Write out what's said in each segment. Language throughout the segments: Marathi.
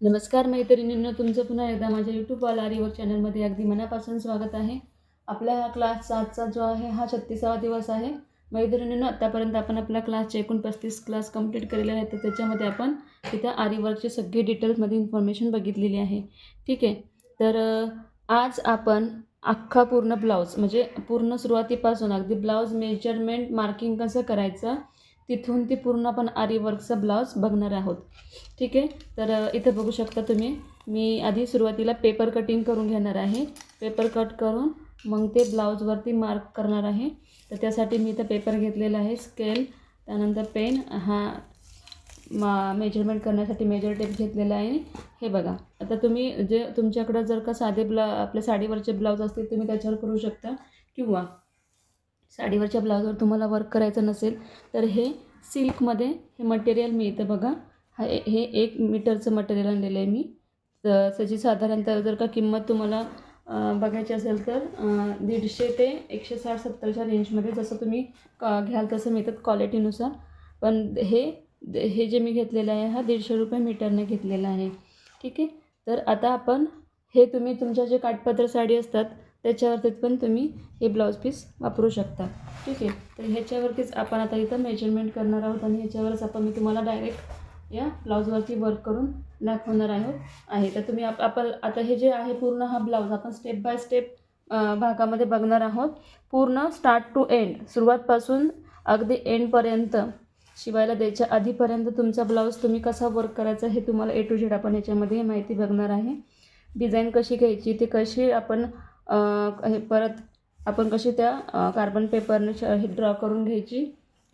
नमस्कार मैत्रिणींनो तुमचं पुन्हा एकदा माझ्या यूट्यूब आरीवर चॅनलमध्ये अगदी मनापासून स्वागत आहे. आपल्या हा क्लास आजचा जो आहे हा छत्तीसावा दिवस आहे. मैत्रिणींनो आत्तापर्यंत आपण आपल्या क्लासचे एकूण पस्तीस क्लास कंप्लीट केलेले आहेत तर त्याच्यामध्ये आपण तिथं आरीवर्कचे e सगळे डिटेल्समध्ये इन्फॉर्मेशन बघितलेली आहे. ठीक आहे? तर आज आपण अख्खा पूर्ण ब्लाऊज म्हणजे पूर्ण सुरुवातीपासून अगदी ब्लाऊज मेजरमेंट मार्किंग कसं करायचं तिथून ते पूर्ण आपण आरीवर्कचा ब्लाऊज बघणार आहोत. ठीक आहे? तर इथं बघू शकता तुम्ही. मी आधी सुरुवातीला पेपर कटिंग करून घेणार आहे. पेपर कट करून मग ते ब्लाऊजवरती मार्क करणार आहे. तर त्यासाठी मी इथं पेपर घेतलेला आहे. स्केल त्यानंतर पेन हा मा मेजरमेंट करण्यासाठी मेजर टेप घेतलेला आहे. हे बघा. आता तुम्ही जे तुमच्याकडं जर का साधे ब्ला आपल्या साडीवरचे ब्लाऊज असतील तुम्ही त्याच्यावर करू शकता. किंवा साडीवरच्या ब्लाऊजवर तुम्हाला वर्क करायचं नसेल तर हे सिल्कमध्ये हे मटेरियल मिळतं बघा. हा हे एक मीटरचं मटेरियल आणलेलं आहे मी. तर त्याची साधारणतः जर का किंमत तुम्हाला बघायची असेल तर दीडशे ते एकशे साठ सत्तरच्या रेंजमध्ये जसं तुम्ही घ्याल तसं मिळतात क्वालिटीनुसार. पण हे हे जे मी घेतलेलं आहे हा दीडशे रुपये मीटरने घेतलेला आहे. ठीक आहे? तर आता आपण हे तुम्ही तुमच्या जे काठपत्र साडी असतात त्याच्यावरती पण तुम्ही हे ब्लाऊज पीस वापरू शकता. ठीक आहे? तर ह्याच्यावरतीच आपण आता इथं मेजरमेंट करणार आहोत आणि ह्याच्यावरच आपण मी तुम्हाला डायरेक्ट या ब्लाऊजवरती वर्क करून दाखवणार आहोत. आहे. तर तुम्ही आप आपण आता हे जे आहे पूर्ण हा ब्लाऊज आपण स्टेप बाय स्टेप भागामध्ये बघणार आहोत. पूर्ण स्टार्ट टू एंड सुरुवातपासून अगदी एंडपर्यंत शिवायला द्यायच्या आधीपर्यंत तुमचा ब्लाऊज तुम्ही कसा वर्क करायचा हे तुम्हाला ए टू झेड आपण याच्यामध्ये माहिती बघणार आहे. डिझाईन कशी घ्यायची ती कशी आपण हे परत आपण कशी त्या कार्बन पेपरने हे ड्रॉ करून घ्यायची.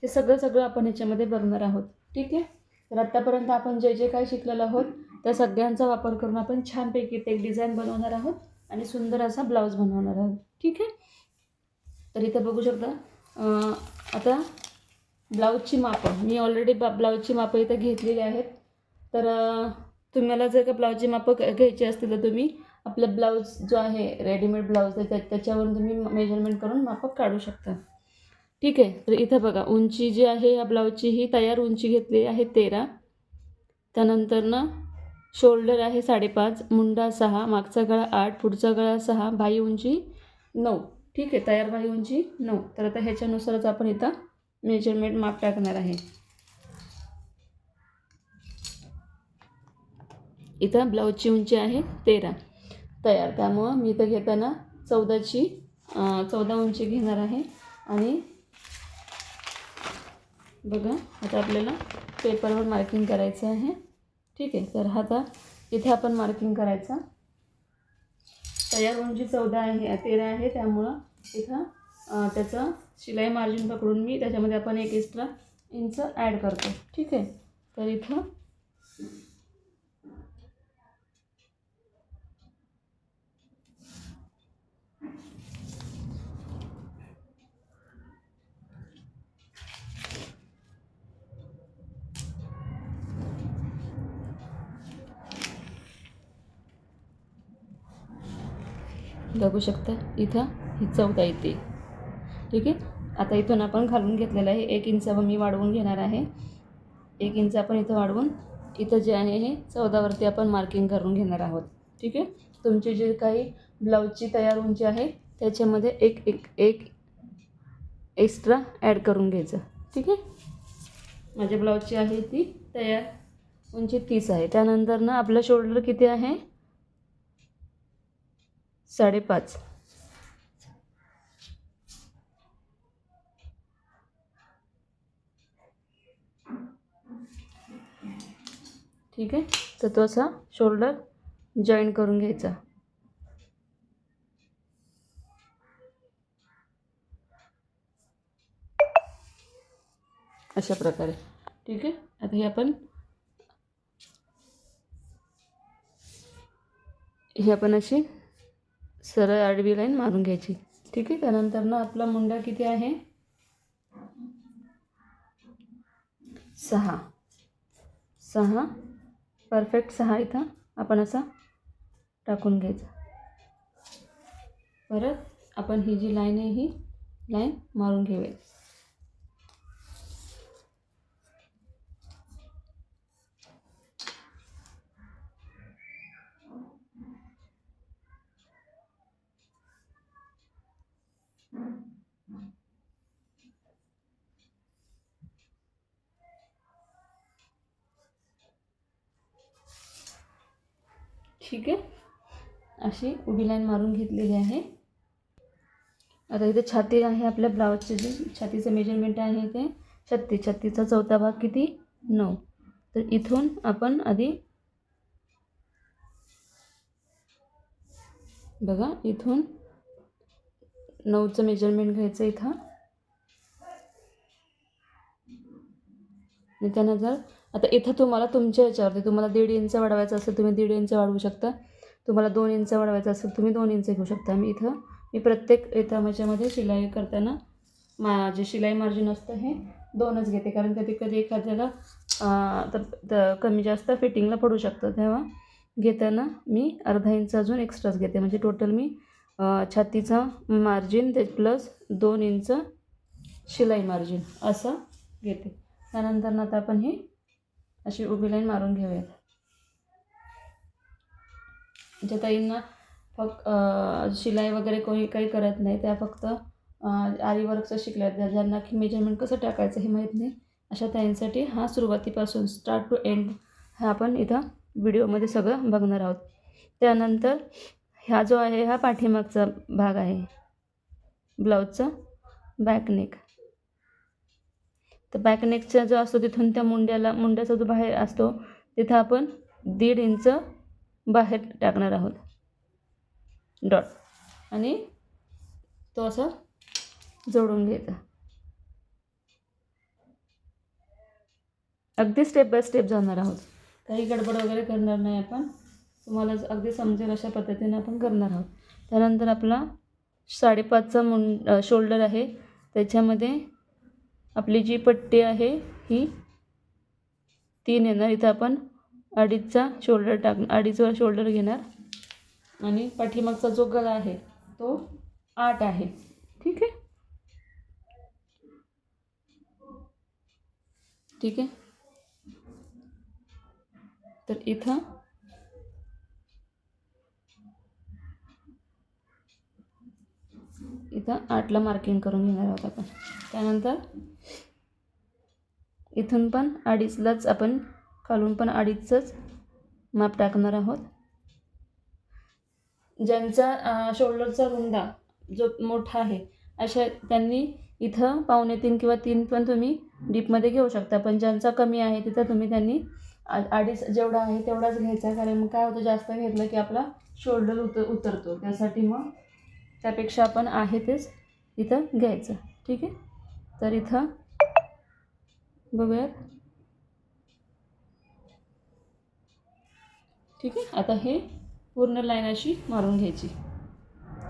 हे सगळं सगळं आपण ह्याच्यामध्ये बघणार आहोत. ठीक आहे? तर आत्तापर्यंत आपण जे जे काही शिकलेलो आहोत त्या सगळ्यांचा वापर करून आपण छानपैकी ते एक डिझाईन बनवणार आहोत आणि सुंदर असा ब्लाऊज बनवणार आहोत. ठीक आहे? तर इथं बघू शकता आता ब्लाऊजची मापं. मी ऑलरेडी बा ब्लाऊजची मापं इथं घेतलेली आहेत. तर तुम्हाला जर का ब्लाऊजची मापं घ्यायची असतील तर तुम्ही आपलं ब्लाऊज जो आहे रेडीमेड ब्लाऊज आहे त्या त्याच्यावरून तुम्ही मेजरमेंट करून मापक काढू शकता. ठीक आहे तर इथं बघा उंची जी आहे या ब्लाऊजची ही तयार उंची घेतली आहे तेरा. त्यानंतर ना शोल्डर आहे साडेपाच मुंडा सहा मागचा गळा आठ पुढचा गळा सहा बाही उंची नऊ. ठीक आहे तयार बाही उंची नऊ. तर आता ह्याच्यानुसारच आपण इथं मेजरमेंट माप टाकणार आहे. इथं ब्लाऊजची उंची आहे तेरा. तयार. त्यामुळं मी इथं घेताना चौदाची चौदा उंची घेणार आहे. आणि बघा आता आपल्याला पेपरवर मार्किंग करायचं आहे. ठीक आहे तर आता इथे आपण मार्किंग करायचं. तयार उंची चौदा आहे तेरा आहे. त्यामुळं इथं त्याचं शिलाई मार्जिन पकडून मी त्याच्यामध्ये आपण एक एक्स्ट्रा इंच ॲड करतो. ठीक आहे तर इथं बघू शकता. इथं ही चौदा येते. ठीक आहे? आता इथून आपण घालून घेतलेलं आहे. एक इंच मी वाढवून घेणार आहे. एक इंच आपण इथं वाढवून इथं जे आहे हे चौदावरती आपण मार्किंग करून घेणार आहोत. ठीक आहे? तुमची जी काही ब्लाऊजची तयार उंची आहे त्याच्यामध्ये एक एक एक एक्स्ट्रा ॲड करून घ्यायचं. ठीक आहे? माझ्या ब्लाऊजची आहे ती तयार उंची तीस आहे. त्यानंतर ना आपलं शोल्डर किती आहे? साडेपाच. ठीक आहे? तर तो असा शोल्डर जॉईन करून घ्यायचा. अशा प्रकारे. ठीक आहे? आता हे आपण हे आपण अशी सरळ आडवी लाईन मारून घ्यायची. ठीक आहे त्यानंतर ना आपला मुंडा किती आहे? सहा. सहा. परफेक्ट सहा इथं. आपण असा टाकून घ्यायचा. परत आपण ही जी लाईन आहे ही लाईन मारून घेऊया. ठीक आहे. अशी उभी लाईन मारून घेतलेली आहे. आता इथे छाती आहे आपल्या ब्लाऊजचे जे. छातीचं मेजरमेंट आहे ते छत्तीस छत्तीसचा चौथा भाग किती? नऊ. तर इथून आपण आधी बघा इथून नऊचं मेजरमेंट घ्यायचं इथं. त्यानंतर आता इथं तुम्हाला तुमच्या याच्यावरती तुम्हाला दीड इंच वाढवायचं असेल तुम्ही दीड इंच वाढवू शकता. तुम्हाला दोन इंच वाढवायचं असेल तुम्ही दोन इंच घेऊ शकता. मी इथं मी प्रत्येक इथं माझ्यामध्ये शिलाई करताना माझे शिलाई मार्जिन असतं हे दोनच घेते. कारण कधी कधी एखाद्याला तर कमी जास्त फिटिंगला पडू शकतं. तेव्हा घेताना मी अर्धा इंच अजून एक्स्ट्राच घेते. म्हणजे टोटल मी छातीचा मार्जिन ते प्लस दोन इंच शिलाई मार्जिन असं घेते. त्यानंतर ना आता आपण हे अशी उभी लाईन मारून घेऊयात. ज्या ताईंना फक्त शिलाई वगैरे कोणी काही करत नाही त्या फक्त आरी वर्कचं शिकल्या आहेत. ज्यांना की मेजरमेंट कसं टाकायचं हे माहीत नाही. अशा ताईंसाठी हा सुरुवातीपासून स्टार्ट टू एंड हा आपण इथं व्हिडिओमध्ये सगळं बघणार आहोत. त्यानंतर हा जो आहे हा पाठीमागचा भाग आहे. ब्लाऊजचा बॅकनेक तर बॅकनेकचा जो असतो तिथून त्या मुंड्याला मुंड्याचा जो बाहेर असतो तिथं आपण दीड इंच बाहेर टाकणार आहोत. डॉट आणि तो असा जोडून घ्यायचा. अगदी स्टेप बाय स्टेप जाणार आहोत. काही गडबड वगैरे करणार नाही आपण. तुम्हाला अगदी समजेल अशा पद्धतीने आपण करणार आहोत. त्यानंतर आपला साडेपाचचा मुं शोल्डर आहे. त्याच्यामध्ये आपली जी पट्टी आहे ही तीन येणार इथं आपण अडीचचा शोल्डर टाक अडीचवर शोल्डर घेणार. आणि पाठीमागचा जो गळा आहे तो आठ आहे. ठीक आहे? ठीक आहे? तर इथं इथं आठला मार्किंग करून घेणार आहोत आपण. त्यानंतर इथून पण अडीचलाच आपण खालून पण अडीचच माप टाकणार आहोत. ज्यांचा शोल्डरचा रुंदा जो मोठा आहे अशा त्यांनी इथं पावणे तीन किंवा तीन पण तुम्ही डीपमध्ये घेऊ शकता. पण ज्यांचा कमी आहे तिथं तुम्ही त्यांनी अडीच जेवढा आहे तेवढाच घ्यायचा कारण मग काय होतं जास्त घेतलं की आपला शोल्डर उतर उतरतो. त्यासाठी मग त्यापेक्षा आपण आहे तेच इथं घ्यायचं. ठीक आहे? तर इथं बघूयात. ठीक आहे? आता हे पूर्ण लाईन अशी मारून घ्यायची.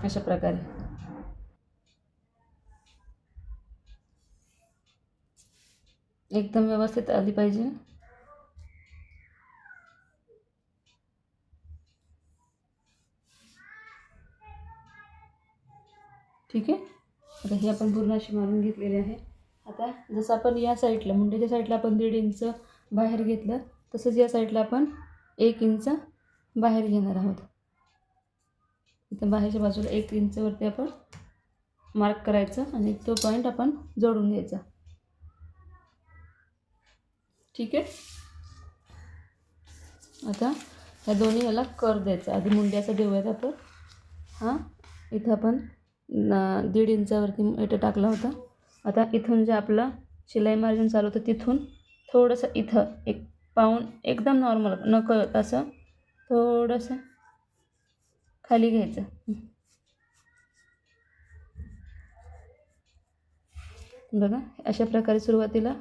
अशा प्रकारे. एकदम व्यवस्थित आली पाहिजे ठीक आहे? आता ही आपण पूर्ण अशी मारून घेतलेली आहे. आता जसं आपण या साईडला मुंड्याच्या साईडला आपण दीड इंच बाहेर घेतलं तसंच या साईडला आपण एक इंच बाहेर घेणार आहोत. इथं बाहेरच्या बाजूला एक इंचवरती आपण मार्क करायचं आणि तो पॉईंट आपण जोडून घ्यायचा. ठीक आहे? आता ह्या दोन्ही याला कर द्यायचा. आधी मुंड्याचा देऊयात आपण. हां इथं आपण ना दीड इंचावरती मीटर टाकला होता. आता इथून जे आपलं शिलाई मार्जिन चालू होतं तिथून थोडंसं इथं एक पाऊन एकदम नॉर्मल न कळत असं थोडंसं खाली घ्यायचं. बघा अशा प्रकारे सुरुवातीला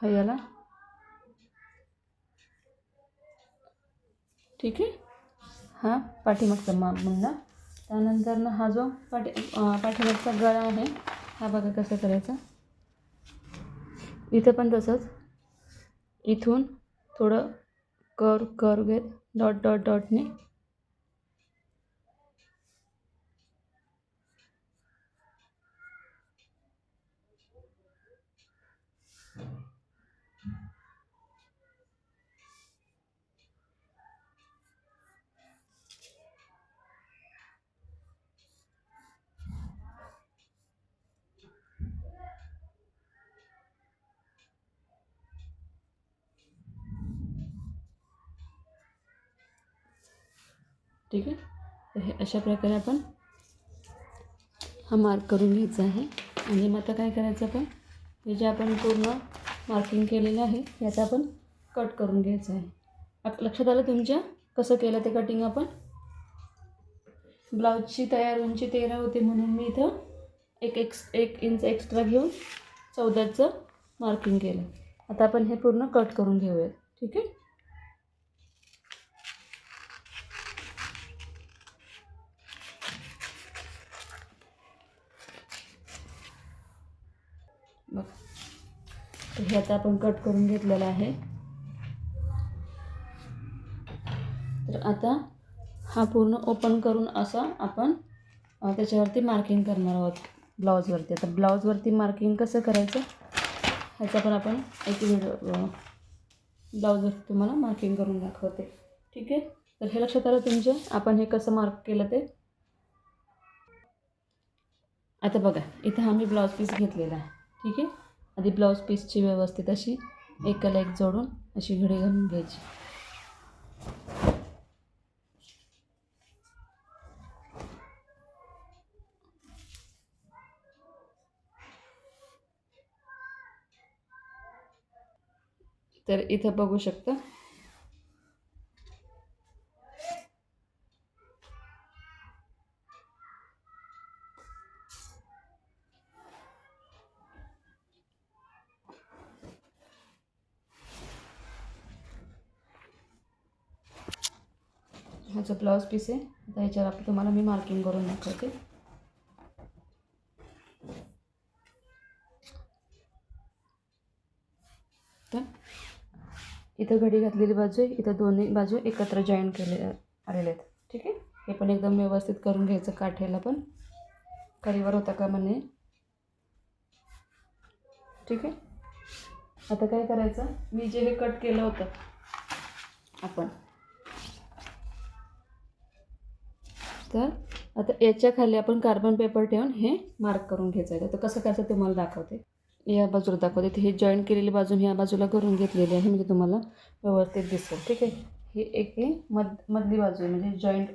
याला? ठीक आहे. हा पाठीमागचा मा म्हणला त्यानंतर ना हा जो पाठी पाठीमागचा गळा आहे हा बघा कसा करायचा. इथं पण तसंच. इथून थोडं कर कर घेत डॉट डॉट डॉटने ठीक आहे? तर हे अशा प्रकारे आपण हा मार्क करून घ्यायचा आहे. आणि मग आता काय करायचं आपण? हे जे आपण पूर्ण मार्किंग केलेलं आहे याचा आपण कट करून घ्यायचं आहे. लक्षात आलं तुमच्या? कसं केलं ते कटिंग आपण? ब्लाऊजची तयार उंची तेरा होती म्हणून मी इथं एक एक्स एक इंच एक्स्ट्रा घेऊन चौदाचं मार्किंग केलं. आता आपण हे पूर्ण कट करून घेऊयात. ठीक आहे? तर हे आता आपण कट करून घेतलेलं आहे. तर आता हा पूर्ण ओपन करून असा आपण त्याच्यावरती मार्किंग करणार आहोत ब्लाऊजवरती आता ब्लाऊजवरती मार्किंग कसं करायचं? ह्याचा पण आपण एक व्हिडिओ ब्लाऊजवरती तुम्हाला मार्किंग करून दाखवते. ठीक आहे? तर हे लक्षात आलं तुमच्या आपण हे कसं मार्क केलं ते? आता बघा इथं आम्ही ब्लाऊज पीस घेतलेला आहे. ठीक आहे? आधी ब्लाऊज पीसची व्यवस्थित अशी एकाला एक जोडून अशी घडी घालून घ्यायची. तर इथं बघू शकता ह्याचं ब्लाऊज पीस आहे आता ह्याच्यावर आपण तुम्हाला मी मार्किंग करून दाखवते. तर इथं घडी घातलेली बाजू आहे इथं दोन्ही बाजू एकत्र जॉईन केले आलेले आहेत. ठीक आहे? हे पण एकदम व्यवस्थित करून घ्यायचं काठ्याला पण. करीवर होता का म्हणे? ठीक आहे? आता काय करायचं? मी जे हे कट केलं होतं आपण तर आता याच्या खाली आपण कार्बन पेपर ठेवून हे मार्क करून घ्यायचं आहे. तर कसं करायचं तुम्हाला दाखवते. या बाजूला दाखवते. तर हे जॉईन केलेली बाजू ह्या बाजूला करून घेतलेली आहे. म्हणजे तुम्हाला व्यवस्थित दिसेल. ठीक आहे? ही एक आहे मध मधली बाजू आहे. म्हणजे जॉईंट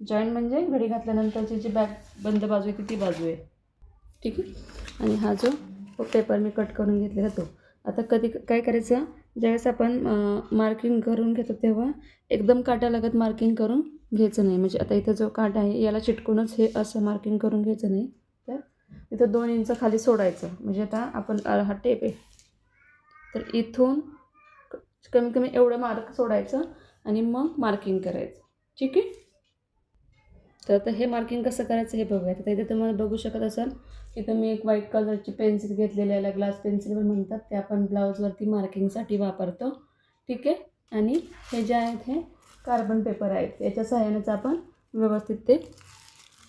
जॉईंट म्हणजे घडी घातल्यानंतरची जी बॅक बंद बाजू आहे ती ती बाजू आहे. ठीक आहे? आणि हा जो पेपर मी कट करून घेतलेला तो. आता कधी काय करायचं? ज्यावेळेस आपण मार्किंग करून घेतो तेव्हा एकदम काट्यालगत मार्किंग करून घ्यायचं नाही. म्हणजे आता इथं जो काटा आहे याला चिटकूनच हे असं मार्किंग करून घ्यायचं नाही. तर इथं दोन इंच खाली सोडायचं. म्हणजे आता आपण हा टेप आहे. तर इथून कमी कमी एवढं मार्क सोडायचं आणि मग मार्किंग करायचं. ठीक आहे? तर आता हे मार्किंग कसं करायचं हे बघूया. आता इथे तुम्हाला बघू शकत असाल इथं मी एक व्हाईट कलरची पेन्सिल घेतलेली आहे. ग्लास पेन्सिल पण म्हणतात. ते आपण ब्लाऊजवरती मार्किंगसाठी वापरतो. ठीक आहे? आणि हे जे आहेत हे कार्बन पेपर आहेत. याच्या सहाय्यानेच आपण व्यवस्थित ते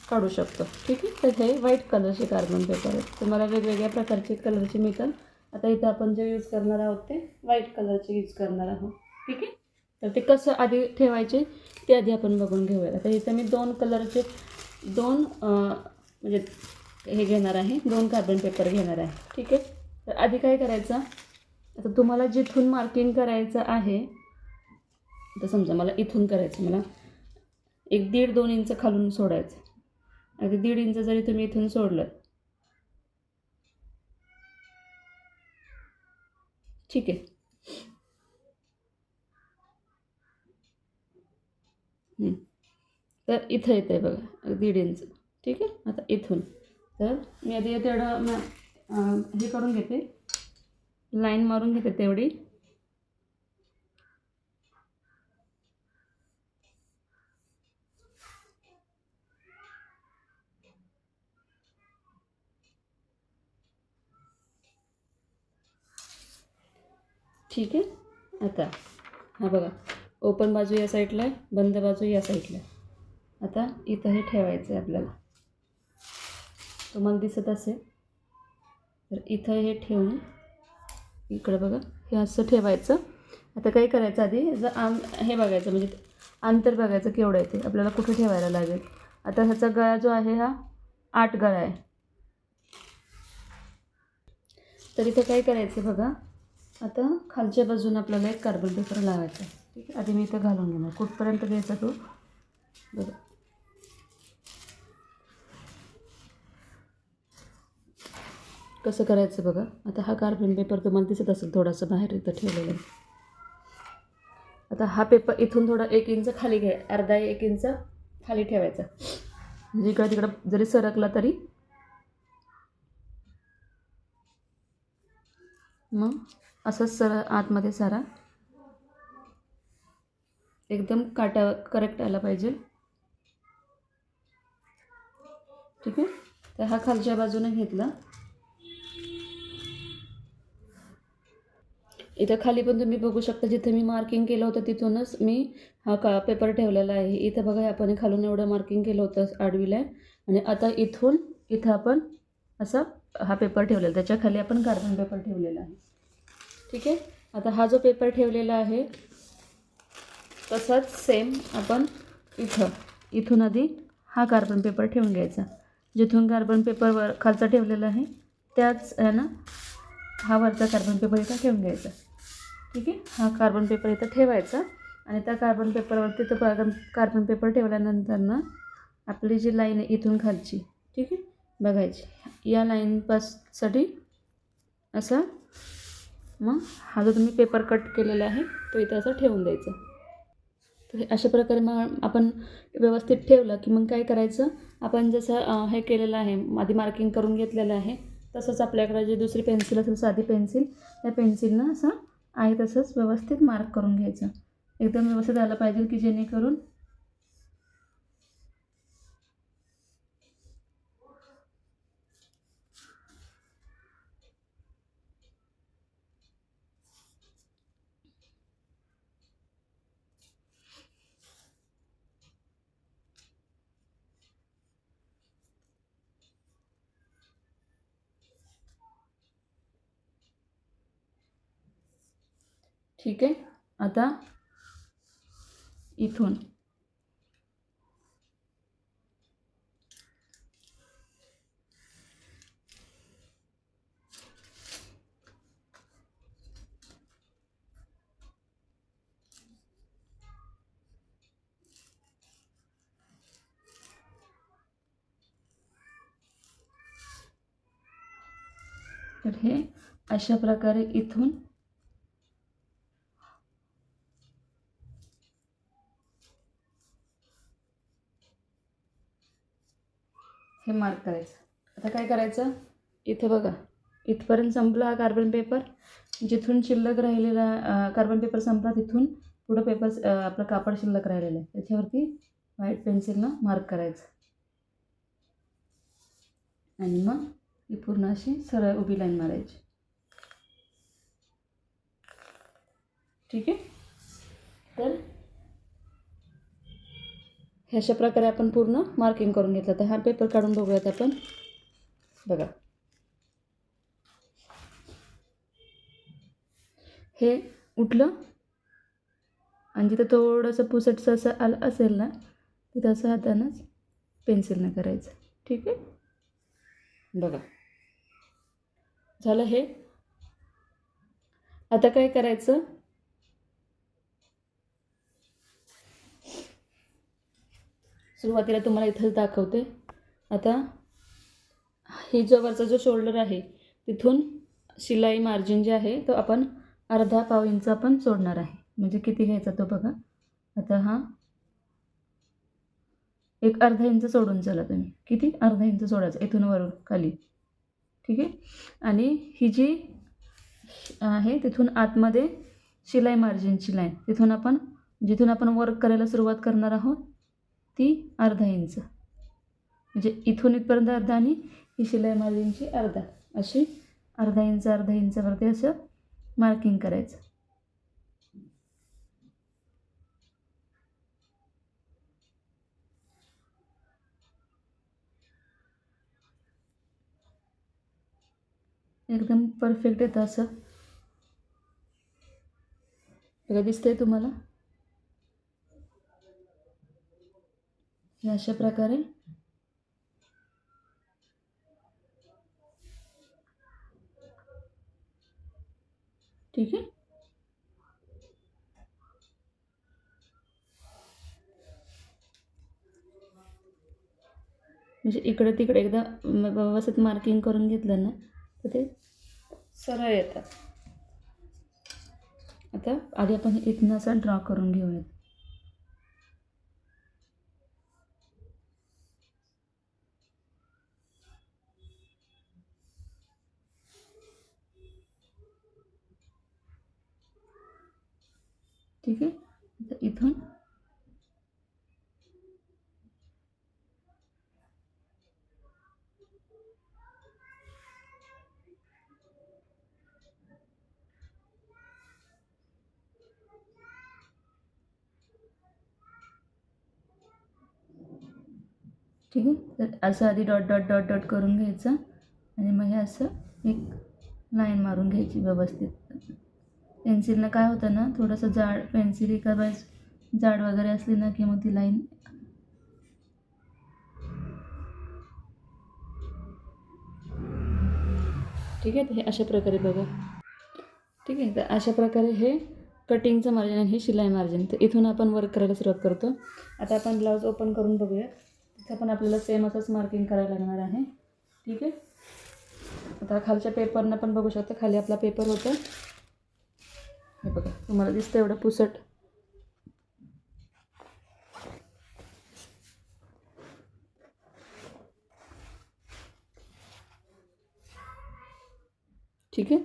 काढू शकतो. ठीक आहे? तर हे व्हाईट कलरचे कार्बन पेपर आहेत. तुम्हाला वेगवेगळ्या प्रकारचे कलरचे मिळतात आता इथं आपण जे यूज करणार आहोत ते व्हाईट कलरचे यूज करणार आहोत. ठीक आहे? तर ते कसं आधी ठेवायचे ते आधी आपण बघून घेऊया. आता इथं मी दोन कलरचे दोन म्हणजे हे घेणार आहे दोन कार्बन पेपर घेणार आहे. ठीक आहे? तर आधी काय करायचं? आता तुम्हाला जिथून मार्किंग करायचं आहे तर समजा मला इथून करायचं मला एक दीड दोन इंच खालून सोडायचं. अगदी दीड इंच जरी तुम्ही इथून सोडलं ठीक आहे हं. तर इथं येतं आहे बघा अगदी दीड इंच ठीक आहे? आता इथून. तर मी आधी तेवढं म- हे करून घेते. लाईन मारून घेते तेवढी. ठीक आहे? आता. हा बघा. ओपन बाजू या साईडला आहे बंद बाजू या साईडला आहे. आता इथं हे ठेवायचं आहे आपल्याला. तुम्हाला दिसत असेल. तर इथं हे ठेवून इकडं बघा हे असं ठेवायचं. आता काय करायचं आधी? जर आं हे बघायचं म्हणजे अंतर बघायचं केवढं आहे ते. आपल्याला कुठे ठेवायला लागेल? आता ह्याचा गळा जो आहे हा आठ गळा आहे. तर इथं काय करायचं बघा? आता खालच्या बाजूने आपल्याला एक कार्बन पेपर लावायचा आहे. ठीक आहे? आधी मी इथं घालून घेणार. कुठपर्यंत घ्यायचा तो? बघा. कसं करायचं बघा? आता हा कार्बन पेपर तुम्हाला दिसत असेल थोडासा बाहेर इथं ठेवलेला. आहे आता हा पेपर इथून थोडा एक इंच खाली घ्या अर्धा एक इंच खाली ठेवायचा. म्हणजे इकडं तिकडं जरी सरकला तरी. मग असंच सर आतमध्ये सारा. एकदम काटा करेक्ट आला पाहिजे. ठीक आहे? तर हा खालच्या बाजूने घेतला. इथं खाली पण तुम्ही बघू शकता जिथे मी मार्किंग केलं होतं तिथूनच मी हा का पेपर ठेवलेला आहे. इथं बघा आपण खालून एवढं मार्किंग केलं होतं आडवीला. आणि आता इथून इथं आपण असा हा पेपर ठेवलेला त्याच्याखाली आपण कार्बन पेपर ठेवलेला आहे. ठीक आहे? आता हा जो पेपर ठेवलेला आहे तसाच सेम आपण इथं इथून आधी हा कार्बन पेपर ठेवून घ्यायचा. जिथून कार्बन पेपर वर खालचा ठेवलेला आहे त्याच आहे ना हा वरचा कार्बन पेपर इथं ठेवून घ्यायचा. ठीक आहे? हा कार्बन पेपर इथं ठेवायचा. आणि त्या कार्बन पेपरवरती तो कार्बन कार्बन पेपर ठेवल्यानंतर ना आपली जी लाईन आहे इथून खालची ठीक आहे? बघायची. या लाईनपाससाठी असा मग हा जो तुम्ही पेपर कट केलेला आहे तो इथं असा ठेवून द्यायचा. तर हे अशा प्रकारे मग आपण व्यवस्थित ठेवलं की मग काय करायचं? आपण जसं हे केलेलं आहे आधी मार्किंग करून घेतलेलं आहे. तसंच आपल्याकडे जी दुसरी पेन्सिल असेल साधी पेन्सिल त्या पेन्सिलनं असं आहे तसंच व्यवस्थित मार्क करून घ्यायचं. एकदम व्यवस्थित आलं पाहिजे की जेणेकरून ठीक आहे. आता इथून. तर हे अशा प्रकारे इथून हे मार्क करायचं. आता काय करायचं? इथे बघा. इथपर्यंत संपला हा कार्बन पेपर जिथून शिल्लक राहिलेला कार्बन पेपर संपला तिथून पुढं पेपर आपलं कापड शिल्लक राहिलेलं आहे. त्याच्यावरती व्हाईट पेन्सिलनं मार्क करायचं. आणि मग ही पूर्ण अशी सरळ उभी लाईन मारायची. ठीक आहे? तर हे अशा प्रकारे आपण पूर्ण मार्किंग करून घेतलं. तर हा पेपर काढून बघूयात आपण. बघा. हे उठलं. आणि जिथं थोडंसं पुसटचं असं आलं असेल ना तिथं असं हातानंच पेन्सिलनं करायचं. ठीक आहे? बघा. झालं हे. आता काय करायचं? सुरुवातीला तुम्हाला इथंच दाखवते. आता ही जो वरचा जो शोल्डर आहे तिथून शिलाई मार्जिन जे आहे तो आपण अर्धा पाव इंच आपण सोडणार आहे. म्हणजे किती घ्यायचा तो बघा. आता हा एक अर्धा इंच सोडून चला तुम्ही. किती? अर्धा इंच सोडायचं इथून वरून खाली. ठीक आहे? आणि ही जी आहे तिथून आतमध्ये शिलाई मार्जिनची लाईन तिथून आपण जिथून आपण वर्क करायला सुरुवात करणार आहोत ती अर्धा इंच. म्हणजे इथून इथपर्यंत अर्धा आणि ही शिलाई मार्जिनची अर्धा. अशी अर्धा इंच अर्धा इंचावरती असं मार्किंग करायचं. एकदम परफेक्ट येतं असं. बघा दिसतंय तुम्हाला? हे अशा प्रकारे ठीक आहे. म्हणजे इकडे तिकडे एकदा व्यवस्थित मार्किंग करून घेतलं ना तर ते सरळ येतात आता आधी आपण इथनं असं ड्रॉ करून घेऊयात ठीक आहे आता इथून ठीक आहे? तर असं आधी डॉट डॉट डॉट डॉट करून घ्यायचं. आणि मग हे असं एक लाईन मारून घ्यायची व्यवस्थित. पेन्सिलनं काय होतं ना थोडंसं जाड पेन्सिल एका बाज जाड वगैरे असली ना की मग ती लाईन ठीक आहे? हे अशा प्रकारे बघा. ठीक आहे? तर अशा प्रकारे हे कटिंगचं मार्जिन आणि हे शिलाई मार्जिन तर इथून आपण वर्क करायला सुरुवात करतो. आता आपण ब्लाऊज ओपन करून बघूया तिथं पण आपल्याला सेम असंच मार्किंग करायला लागणार आहे. ठीक आहे? आता खालच्या पेपरनं पण बघू शकता खाली आपला पेपर होता. हे बघा तुम्हाला दिसतं एवढं पुसट. ठीक आहे?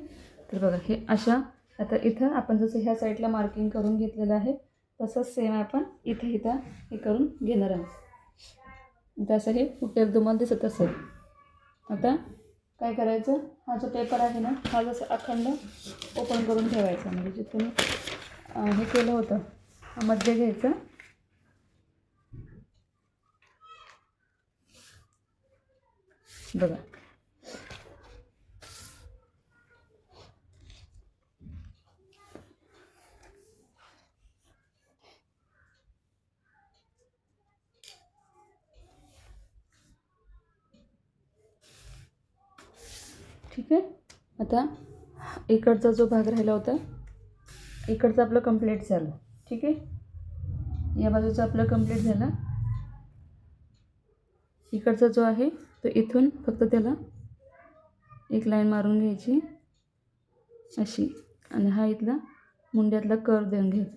तर बघा हे अशा आता इथं आपण जसं ह्या साईडला मार्किंग करून घेतलेलं आहे तसंच सेम आपण इथं इथं हे करून घेणार आहोत. तसं हे फुटेल तुम्हाला दिसत असेल. आता काय करायचं? हा जो पेपर आहे ना हा जसं अखंड ओपन करून ठेवायचा. म्हणजे जिथून हे केलं होतं हा मध्ये घ्यायचं. बघा. ठीक आहे. आता इकडचा जो भाग राहिला होता इकडचं आपलं कंप्लीट झालं. ठीक आहे? या बाजूचं आपलं कंप्लीट झालं. इकडचा जो आहे तो इथून फक्त त्याला एक लाईन मारून घ्यायची अशी. आणि हा इथला मुंड्यातला कर देऊन घ्यायचा.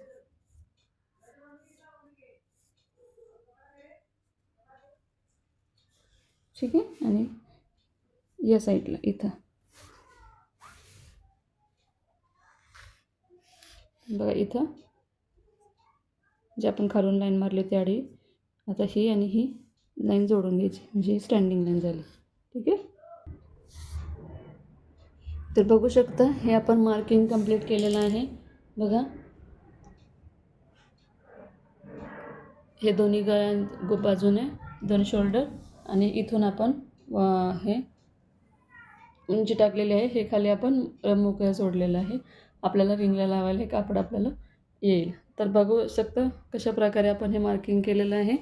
ठीक आहे? आणि या साईडला इथं. बघा इथं. जे आपण खालून लाईन मारली होती आडी. आता ही आणि ही लाईन जोडून घ्यायची. म्हणजे ही स्टँडिंग लाईन झाली. ठीक आहे? तर बघू शकता हे आपण मार्किंग कंप्लीट केलेलं आहे. बघा. हे दोन्ही गळ्या बाजूने दोन शोल्डर आणि इथून आपण हे उंची टाकलेली आहे. हे खाली आपण मोकळ्या सोडलेलं आहे. आपल्याला रिंगला लावायला हे कापड आपल्याला येईल. तर बघू शकतं कशा प्रकारे आपण हे मार्किंग केलेलं आहे.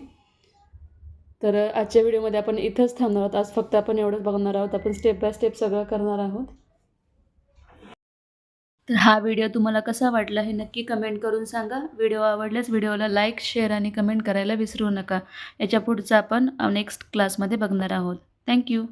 तर आजच्या व्हिडिओमध्ये आपण इथंच थांबणार आहोत. आज फक्त आपण एवढंच बघणार आहोत. आपण स्टेप बाय स्टेप सगळं करणार आहोत. तर हा व्हिडिओ तुम्हाला कसा वाटला हे नक्की कमेंट करून सांगा. व्हिडिओ आवडल्यास व्हिडिओला लाईक शेअर आणि कमेंट करायला विसरू नका. याच्या पुढचं आपण नेक्स्ट क्लासमध्ये बघणार आहोत. थँक्यू